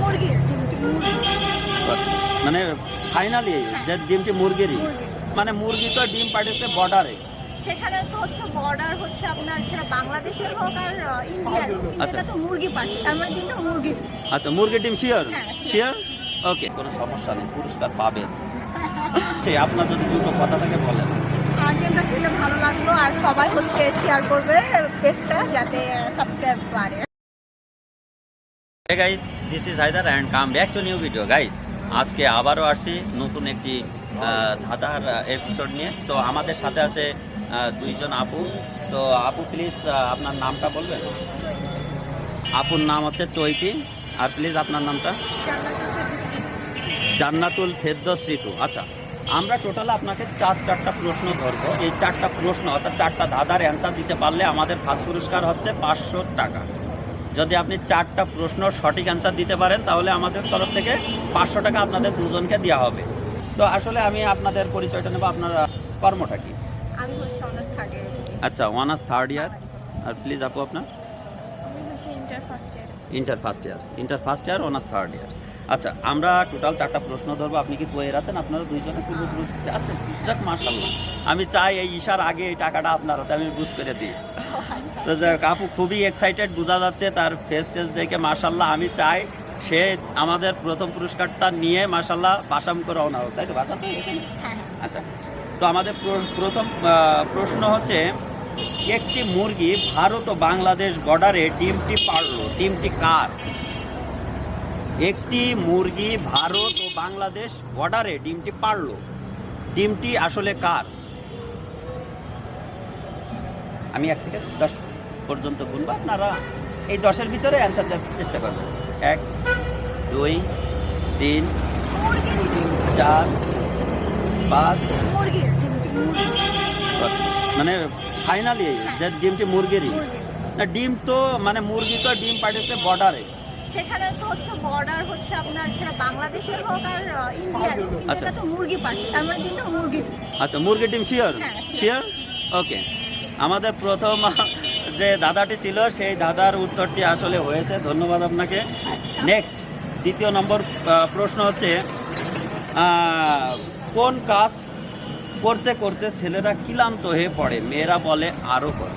মুরগি মানে ফাইনালি যে ডিমটি মুরগিরই। মুরগি। মানে মুরগি তো ডিম পাঠিয়েছে বর্ডারে সেখানে তো হচ্ছে বর্ডার হচ্ছে আপনার সেটা বাংলাদেশের হোক আর ইন্ডিয়ার হোক আচ্ছা। এটা তো মুরগি পাচ্ছে তার মানে ডিমটা মুরগি। আচ্ছা মুরগি ডিম শিওর শিওর ওকে কোনো সমস্যা নেই পুরস্কার পাবেন। সেই আপনার যদি দুটো কথা থাকে বলেন। গেমটা খেলে ভালো লাগল আর সবাই হচ্ছে শেয়ার করবে পেজটা যাতে সাবস্ক্রাইব করে hey guys this is Haidar and come back to new video guys আজকে আবারও আসছি নতুন একটি ধাঁধার এপিসোড নিয়ে। তো আমাদের সাথে আছে দুইজন আপু। তো আপু প্লিজ আপনার নামটা বলবেন? আপুর নাম হচ্ছে চৈতি। আর প্লিজ আপনার নামটা? জান্নাতুল ফেরদৌস ঋতু। আচ্ছা আমরা টোটাল আপনাকে চার, চারটা প্রশ্ন ধরবো। এই চারটা প্রশ্ন, অর্থাৎ চারটা ধাঁধার অ্যান্সার দিতে পারলে আমাদের ফার্স্ট পুরস্কার হচ্ছে পাঁচশো টাকা। যদি আপনি চারটা প্রশ্ন সঠিক অ্যান্সার দিতে পারেন তাহলে আমাদের তরফ থেকে পাঁচশো টাকা আপনাদের দুজনকে দেওয়া হবে। তো আসলে আমি আপনাদের পরিচয়টা নেব আপনার কর্মটা কি? আচ্ছা honours third year honours third year R please আপু আপনার? Inter first year inter first year inter first year honours third year আচ্ছা আমরা টোটাল চারটা প্রশ্ন ধরবো। আপনি কি তৈরি আছেন? আপনারা দুইজনে পূর্ব প্রস্তুতি আছেন? যাক মার্শাল্লাহ আমি চাই এই ইশার আগে এই টাকাটা আপনার হাতে আমি বুঝ করে দিই। তো যাই হোক, আপু খুবই এক্সাইটেড বোঝা যাচ্ছে তার ফেস টেস দেখে মার্শাল্লাহ আমি চাই সে আমাদের প্রথম পুরস্কারটা নিয়ে মার্শাল্লাহ বাসাম করে রওনা হোক। তাই তো বাসাম? এখানে? হ্যাঁ। আচ্ছা তো আমাদের প্র- প্রথম প্রশ্ন হচ্ছে একটি মুরগি ভারত ও বাংলাদেশ বর্ডারে ডিমটি পারল ডিমটি কার? একটি মুরগি ভারত ও বাংলাদেশ বর্ডারে ডিমটি পারল ডিমটি আসলে কার? আমি এক থেকে দশ পর্যন্ত গুনবো, আপনারা এই দশের ভিতরে অ্যান্সার দেওয়ার চেষ্টা করবেন। এক, দুই, তিন, চার, পাঁচ। মানে ফাইনালি যে ডিমটি মুরগিরই। না, ডিম তো মানে মুরগি তো ডিম পাঠিয়েছে বর্ডারে। সেখানে তো হচ্ছে বর্ডার হচ্ছে আপনার সেটা বাংলাদেশের হোক আর ইন্ডিয়ার আচ্ছা। তো মুরগি পাচ্ছে তার মানে ডিমটা মুরগি। আচ্ছা মুরগি ডিম শিওর শিওর ওকে আমাদের প্রথম যে দাদাটি ছিল সেই দাদার উত্তরটি আসলে হয়েছে। ধন্যবাদ আপনাকে। নেক্সট দ্বিতীয় নম্বর প্রশ্ন হচ্ছে কোন কাজ করতে করতে ছেলেরা ক্লান্ত হয়ে পড়ে? মেয়েরা বলে আরও করে।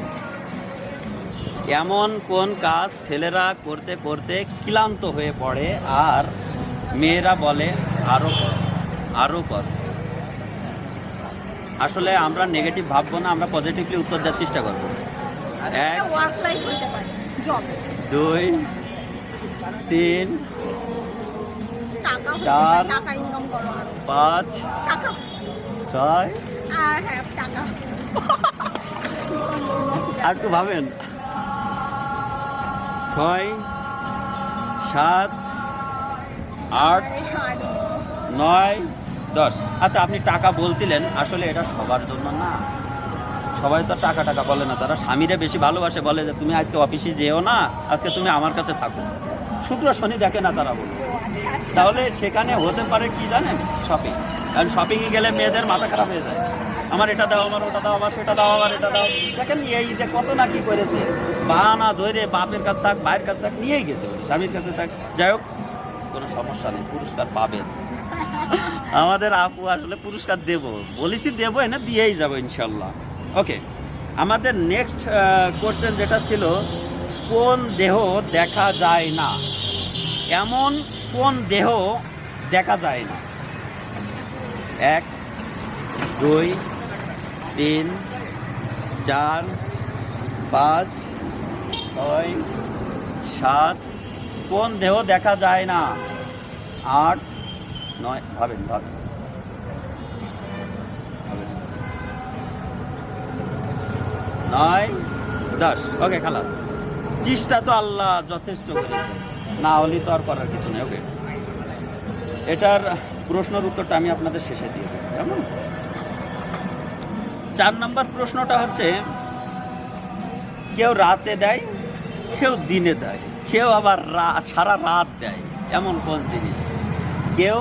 এমন কোন কাজ ছেলেরা করতে করতে ক্লান্ত হয়ে পড়ে আর মেয়েরা বলে আরও কর আরও কর আসলে আমরা নেগেটিভ ভাববো না আমরা পজিটিভলি উত্তর দেওয়ার চেষ্টা করব। এক দুই তিন চার। পাঁচ ছয়। হ্যাঁ আর একটু ভাবেন। ছয়, সাত, আট, নয়, দশ। আচ্ছা আপনি টাকা বলছিলেন, আসলে এটা সবার জন্য না। সবাই তো টাকা টাকা বলে না, তারা স্বামীরা বেশি ভালোবাসে, বলে যে তুমি আজকে অফিসে যেও না, আজকে তুমি আমার কাছে থাকো। শুক্র শনি দেখে না তারা বলে। তাহলে সেখানে হতে পারে কি জানেন? শপিং কারণ শপিংয়ে গেলে মেয়েদের মাথা খারাপ হয়ে যায়। আমার এটা দাও, আমার ওটা দাও, আমার সেটা দাও, আমার এটা দাও। দেখেন এই যে কত না কি করেছে? বাহানা ধরে বাপের কাছ থাক, ভাইয়ের কাছ থাক, নিয়েই গেছে স্বামীর কাছে থাক। যাই হোক, কোনো সমস্যা নেই, পুরস্কার পাবেন। আমাদের আপু আসলে পুরস্কার দেব। বলেছি দেবো না দিয়েই যাব ইনশাল্লাহ। ওকে, আমাদের নেক্সট কোশ্চেন যেটা ছিল, কোন দেহ দেখা যায় না? এমন কোন দেহ দেখা যায় না? এক, দুই তিন, চার, পাঁচ, ছয়, সাত, কোন দেহ দেখা যায় না? আট, নয়, ভাবেন ভাবেন। নয়, দশ, ওকে, খালাস। চেষ্টা তো আল্লাহ যথেষ্ট করেছে। না হলে তো আর করার কিছু নেই, ওকে। এটার প্রশ্নের উত্তরটা আমি আপনাদের শেষে দিয়ে দেবো কেমন? চার নম্বর প্রশ্নটা হচ্ছে কেউ রাতে দেয় কেউ দিনে দেয় কেউ আবার সারা রাত দেয় এমন কোন জিনিস? কেউ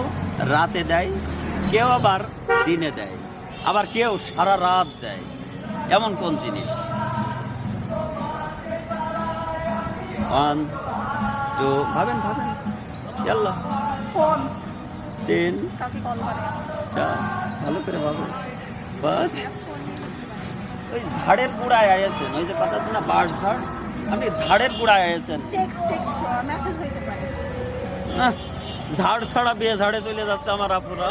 রাতে দেয় কেউ আবার দিনে দেয় আবার কেউ সারা রাত দেয় এমন কোন জিনিস? ওয়ান তো ভাবেন ভাবেন। ইয়াল্লা। ফোন। তিন চার ভালো করে ভাবেন পাঁচ ওই ঝাড়ের গুড়ায় আয়েছেন ওই যে কথা না বাঁশ ঝাড়? আপনি ঝাড়ের গুড়ায় আয়েছেন না ঝাড় ছাড়া বিয়ে ঝাড়ে চলে যাচ্ছে আমার আপুরা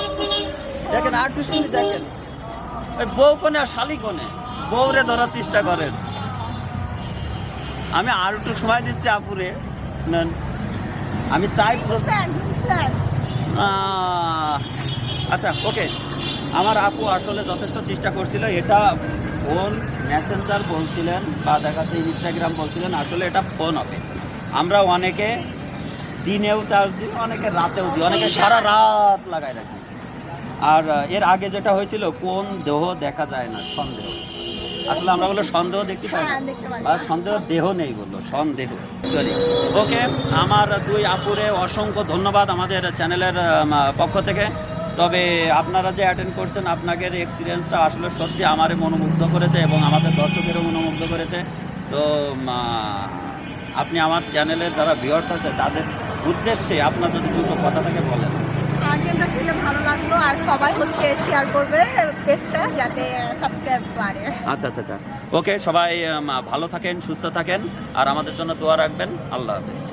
দেখেন আর শুনি দেখেন। ওই বউ কোনে আর শালি কোনে বউরে ধরার চেষ্টা করেন। আমি আর একটু সময় দিচ্ছি আপুরে নেন আমি চাই আচ্ছা ওকে আমার আপু আসলে যথেষ্ট চেষ্টা করছিল এটা ফোন মেসেঞ্জার বলছিলেন বা দেখা যাচ্ছে ইনস্টাগ্রাম বলছিলেন আসলে এটা ফোন হবে। আমরা অনেকে দিনেও চার্জ দিই অনেকে রাতেও দিই অনেকে সারা রাত লাগাই রাখি। আর এর আগে যেটা হয়েছিল কোন দেহ দেখা যায় না সন্দেহ। আসলে আমরা বলল সন্দেহ দেখতে পাই না। হ্যাঁ। আর সন্দেহ দেহ নেই বলল সন্দেহ। সরি ওকে আমার দুই আপুরে অসংখ্য ধন্যবাদ আমাদের চ্যানেলের পক্ষ থেকে। তবে আপনারা যে অ্যাটেন্ড করছেন আপনাদের এক্সপিরিয়েন্সটা আসলে সত্যি আমারে মনোমুগ্ধ করেছে এবং আমাদের দর্শকেরও মনোমুগ্ধ করেছে। তো আপনি আমার চ্যানেলের যারা ভিউয়ার্স আছে তাদের উদ্দেশ্যে আপনার যদি দুটো কথা থেকে বলেন। খেলে ভালো লাগল আর সবাই হচ্ছে শেয়ার করবে পেজটা যাতে সাবস্ক্রাইব বাড়ে। আচ্ছা আচ্ছা আচ্ছা। ওকে সবাই ভালো থাকেন সুস্থ থাকেন আর আমাদের জন্য দোয়া রাখবেন। আল্লাহ হাফিজ।